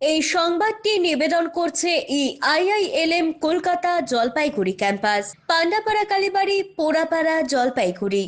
এই সংবাদটি নিবেদন করছে ই আইআইএলএম কলকাতা জলপাইগুড়ি ক্যাম্পাস। পান্ডাপাড়া কালীবাড়ি, পোড়াপাড়া জলপাইগুড়ি।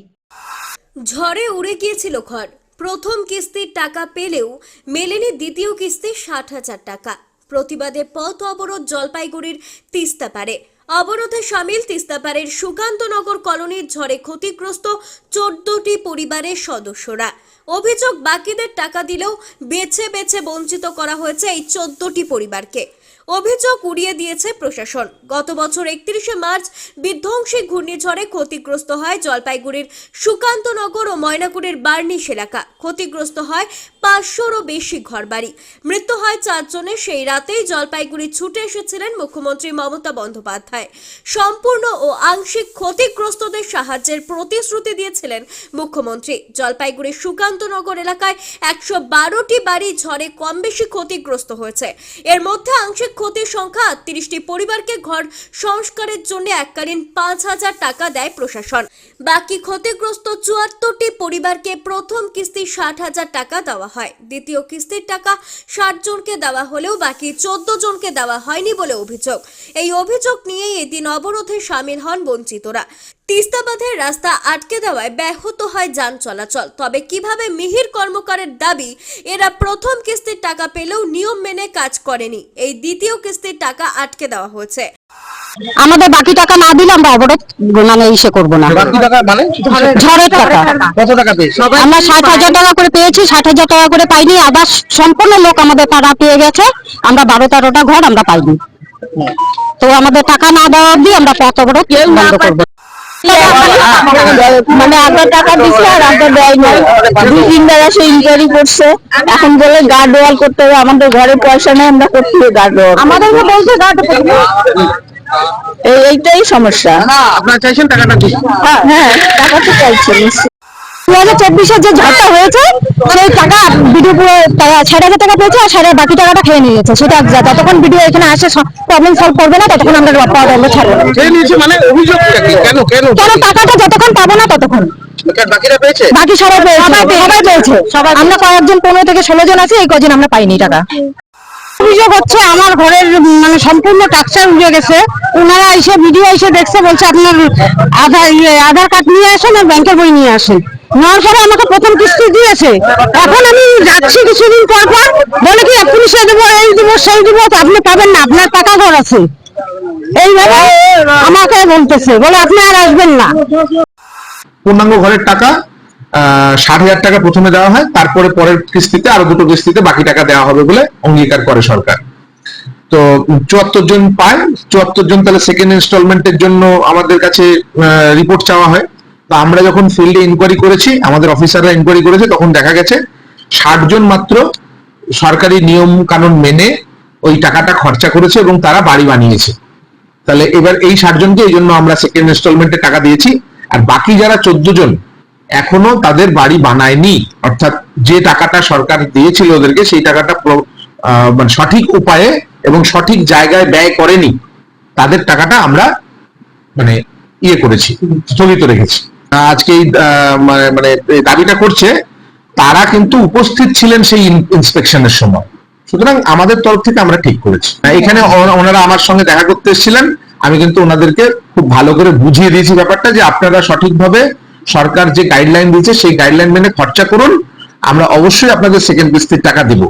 ঝড়ে উড়ে গিয়েছিল ঘর। প্রথম কিস্তির টাকা পেলেও মেলেনি দ্বিতীয় কিস্তি ষাট হাজার টাকা। প্রতিবাদে পথ অবরোধ জলপাইগুড়ির তিস্তাপাড়ে অবরোধে সামিল তিস্তাপাড়ের সুকান্তনগর কলোনির ঝড়ে ক্ষতিগ্রস্ত চোদ্দটি পরিবারের সদস্যরা। অভিযোগ বাকিদের টাকা দিলেও বেছে বেছে বঞ্চিত করা হয়েছে এই চোদ্দটি পরিবারকে। অভিযোগ উড়িয়ে দিয়েছে প্রশাসন। গত বছর একত্রিশে মার্চ বিধ্বংসী ঘূর্ণিঝড়ে ক্ষতিগ্রস্ত হয় জলপাইগুড়ির সুকান্তনগর ও ময়নাগুড়ির বার্নিশ এলাকা। ক্ষতিগ্রস্ত হয় পাঁচশোরও বেশি ঘরবাড়ি। মৃত্যু হয় চারজনের। সেই রাতেই জলপাইগুড়ি ছুটে এসেছিলেন মুখ্যমন্ত্রী মমতা বন্দ্যোপাধ্যায়। সম্পূর্ণ ও আংশিক ক্ষতিগ্রস্তদের সাহায্যের প্রতিশ্রুতি দিয়েছিলেন মুখ্যমন্ত্রী। জলপাইগুড়ির সুকান্তনগর এলাকায় একশো বারোটি বাড়ি ঝড়ে কম বেশি ক্ষতিগ্রস্ত হয়েছে। এর মধ্যে আংশিক ক্ষতির সংখ্যা আটত্রিশটি পরিবারকে ঘর সংস্কারের জন্য এককালীন পাঁচ হাজার টাকা দেয় প্রশাসন। বাকি ক্ষতিগ্রস্ত চুয়াত্তরটি পরিবারকে প্রথম কিস্তি ষাট হাজার টাকা দেওয়া হয়। দ্বিতীয় কিস্তির টাকা ষাট জনকে দেওয়া হলেও বাকি চোদ্দ জনকে দেওয়া হয়নি বলে অভিযোগ। এই অভিযোগ নিয়েই এদিন অবরোধে সামিল হন বঞ্চিতরা। তিস্তা বাঁধের রাস্তা আটকে দেওয়ায় ব্যাহত হয় যান চলাচল। তবে কীভাবে মিহির কর্মকারের দাবি, এরা প্রথম কিস্তির টাকা পেলেও নিয়ম মেনে কাজ করেনি। এই দ্বিতীয় কিস্তির টাকা আটকে দেওয়া হয়েছে। আমাদের বাকি টাকা না দিলে আমরা অবরোধ মানে ইসে করব না। বাকি টাকা মানে? ঝড়ের টাকা। কত টাকা পেয়েছি? আমরা ষাট হাজার টাকা করে পেয়েছি ষাট হাজার টাকা করে পাইনি আবার সম্পূর্ণ লোক আমাদের পাড়া পেয়ে গেছে। আমরা বারো তেরোটা ঘর আমরা পাইনি। তো আমাদের টাকা না দেওয়া অব্দি আমরা পথ অবরোধ বন্ধ করব। মানে আমরা টাকা দিছি আর আমরা দেয় নাই। দুই তিনবার এসে ইনকোয়ারি করছে। এখন বলে গার্ড ওয়াল করতে হবে আমাদের ঘরে পয়সা নেই আমরা করতে হবে গার্ড ওয়াল আমাদেরকে বলছে গার্ড এই এইটাই সমস্যা। আপনারা চাইছেন টাকাটা হ্যাঁ হ্যাঁ টাকা তো চাইছে নিশ্চয়ই। দু হাজার চব্বিশে যে ঝড়টা হয়েছে টাকা ভিডিও পুরো ষাট হাজার টাকা পেয়েছে আর বাকি টাকাটা খেয়ে নিয়েছে সেটা যা- যতক্ষণ ভিডিও এখানে আসে প্রবলেম সলভ করবে না ততক্ষণ আমরা পাওয়া যাবে ছাড়বো মানে কেন টাকাটা যতক্ষণ পাবো না ততক্ষণ। বাকি সবাই পেয়েছে। সবাই পেয়েছে। আমরা কয়েকজন পনেরো থেকে ষোলো জন আছে এই কজন আমরা পাইনি টাকা। অভিযোগ হচ্ছে আমার ঘরের মানে সম্পূর্ণ টাকচার উড়ে গেছে। ওনারা এসে ভিডিও এসে দেখছে বলছে আপনার আধার ইয়ে, আধার কার্ড নিয়ে আসেন আর ব্যাংকের বই নিয়ে আসেন। আমাকে প্রথম কিস্তি এখন আমি যাচ্ছি কিছুদিন পর বলে কি এই সেই আপনি পাবেন না, আপনার টাকা ঘর আছে। আমাকে বলতেছে, বলে আপনি আর আসবেন না। পূর্ণাঙ্গ ঘরের টাকা ষাট হাজার টাকা প্রথমে দেওয়া হয়, তারপরে পরের কিস্তিতে, আরও দুটো কিস্তিতে বাকি টাকা দেওয়া হবে বলে অঙ্গীকার করে সরকার। তো চুয়াত্তর জন পায়, চুয়াত্তর জন তাহলে সেকেন্ড ইনস্টলমেন্টের জন্য আমাদের কাছে রিপোর্ট চাওয়া হয়। তো আমরা যখন ফিল্ডে ইনকোয়ারি করেছি, আমাদের অফিসাররা ইনকোয়ারি করেছে, তখন দেখা গেছে ষাট জন মাত্র সরকারি নিয়ম কানুন মেনে ওই টাকাটা খরচা করেছে এবং তারা বাড়ি বানিয়েছে। তাহলে এবার এই ষাট জনকে এই জন্য আমরা সেকেন্ড ইনস্টলমেন্টে টাকা দিয়েছি। আর বাকি যারা চোদ্দ জন এখনও তাদের বাড়ি বানায়নি, অর্থাৎ যে টাকাটা সরকার দিয়েছিল ওদেরকে সেই টাকাটা মানে সঠিক উপায়ে এবং সঠিক জায়গায় ব্যয় করেনি, তাদের টাকাটা আমরা মানে ইয়ে করেছি, স্থগিত রেখেছি। আজকে মানে মানে দাবিটা করছে, তারা কিন্তু উপস্থিত ছিলেন সেই ইন্সপেকশনের সময়। সুতরাং আমাদের তরফ থেকে আমরা ঠিক করেছি। এখানে ওনারা আমার সঙ্গে দেখা করতে এসেছিলেন। আমি কিন্তু ওনাদেরকে খুব ভালো করে বুঝিয়ে দিয়েছি ব্যাপারটা যে আপনারা সঠিকভাবে সরকার যে গাইডলাইন দিয়েছে, সেই গাইডলাইন মেনে খরচা করুন। আমরা অবশ্যই আপনাদের সেকেন্ড কিস্তির টাকা দিব।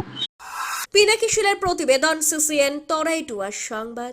পিনাকি শিলের প্রতিবেদন, সিসিএন, তরাই টুয়ার সংবাদ।